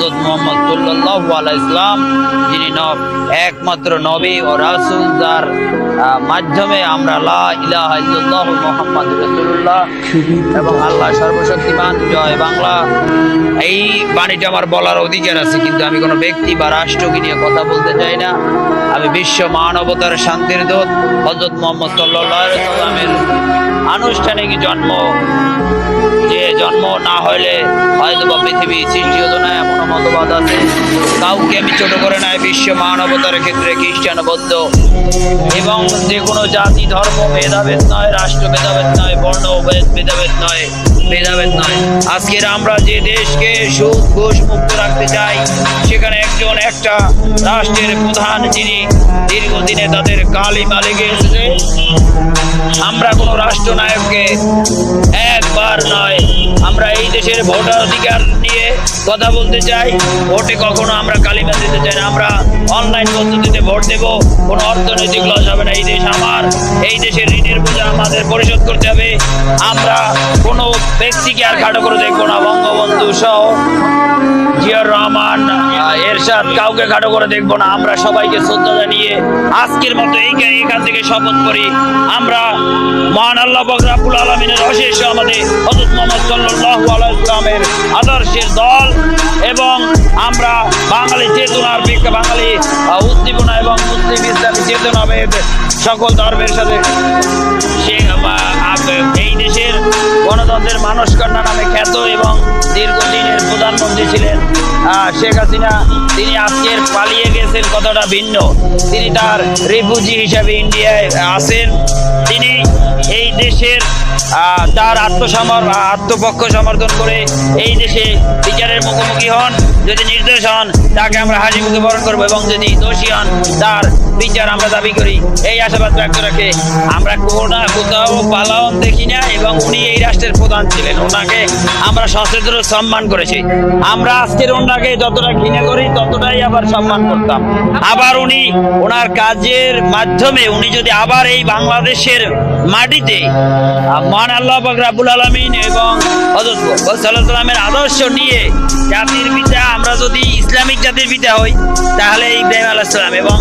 হযরত মোহাম্মদ সাল্লাল্লাহু আলাইহি ইসলাম যিনি একমাত্র নবী ও রাসূল, যার মাধ্যমে আমরা ইলাহা মুহাম্মদ রাসূলুল্লাহ এবং আল্লাহ সর্বশক্তিমান জয় বাংলা। এই বাণীটা আমার বলার অধিকার আছে, কিন্তু আমি কোনো ব্যক্তি বা রাষ্ট্রকে নিয়ে কথা বলতে চাই না। আমি বিশ্ব মানবতার শান্তির দূত, হযরত মোহাম্মদ সাল্লামের আনুষ্ঠানিক জন্ম যে জন্ম না হইলে হয়তো বা পৃথিবী সৃষ্টি হতো না এমন মতবাদ আছে। কাউকে আমি ছোট করে নাই, বিশ্ব মানবতার ক্ষেত্রে খ্রিস্টান, বৌদ্ধ এবং যে কোনো জাতি, ধর্ম, ভেদাভেদ নয়, রাষ্ট্র ভেদাভেদ নয়, বর্ণ ভেদ- ভেদাভেদ নয় ভেদাভেদ নয়। আজকের আমরা যে দেশকে সুদ, ঘুষ মুক্ত রাখতে চাই, সেখানে একজন একটা রাষ্ট্রের প্রধান যিনি দীর্ঘদিনে তাদের কালিমা লেগে এসেছে আমরা কোনো রাষ্ট্রনায়ককে একবার নয়। আমরা এই দেশের ভোটার অধিকার নিয়ে কথা বলতে চাই। ভোটে কখনো আমরা কালিমা দিতে চাই না। আমরা অনলাইন পদ্ধতিতে ভোট দেবো। কোনো অর্থনৈতিক লস হবে না। এই দেশ আমার। এই দেশের ঋণের বোঝা আমাদের পরিশোধ করতে হবে। আমরা কোনো ব্যক্তিকে আর খাটো করে দেখব না। এরশাদ কাউকে খাটো করে দেখব না। আমরা সবাইকে শ্রদ্ধা জানিয়ে আজকের মতো এই এখান থেকে শপথ করি। আমরা মহান আল্লাহ বকরাবুল আলমিনের অশেষ আমাদের হজরত মোহাম্মদ সাল্লাল্লাহু আলাইহি ইসলামের আদর্শের দল এবং আমরা বাঙালি চেতনার বাঙালি উদ্দীপনা এবং মুসলিম ইসলামী চেতনাবেদ সকল ধর্মের সাথে সে গণতন্ত্রের মানস কন্যা নামে খ্যাত এবং দীর্ঘদিনের প্রধানমন্ত্রী ছিলেন শেখ হাসিনা। তিনি আজকের পালিয়ে গেছেন কতটা ভিন্ন? তিনি তার রিফিউজি হিসাবে ইন্ডিয়ায় আছেন। তিনি এই দেশের তার আত্মসমর, আত্মপক্ষ সমর্থন করে এই দেশে বিচারের মুখোমুখি হন। যদি নির্দোষ হন, তাকে আমরা হাসি মুখে বরণ করব এবং যদি দোষী হন, তার বিচার আমরা দাবি করি। এই আশাবাদ ব্যক্ত রাখে আমরা কোনা কোথাও পালাওন দেখি না এবং উনি এই রাষ্ট্রের প্রধান ছিলেন। ওনাকে আমরা সচেতন সম্মান করেছি। আমরা আজকের ওনাকে যতটা ঘৃণা করি, ততটাই আবার সম্মান করতাম। আবার উনি ওনার কাজের মাধ্যমে উনি যদি আবার এই বাংলাদেশের মাটিতে, মহান আল্লাহ পাক রাব্বুল আলামিন এবং সাল্লামের আদর্শ নিয়ে জাতির পিতা, আমরা যদি ইসলামিক জাতির পিতা হই, তাহলে ইব্রাহিম আলাইহিস সালাম এবং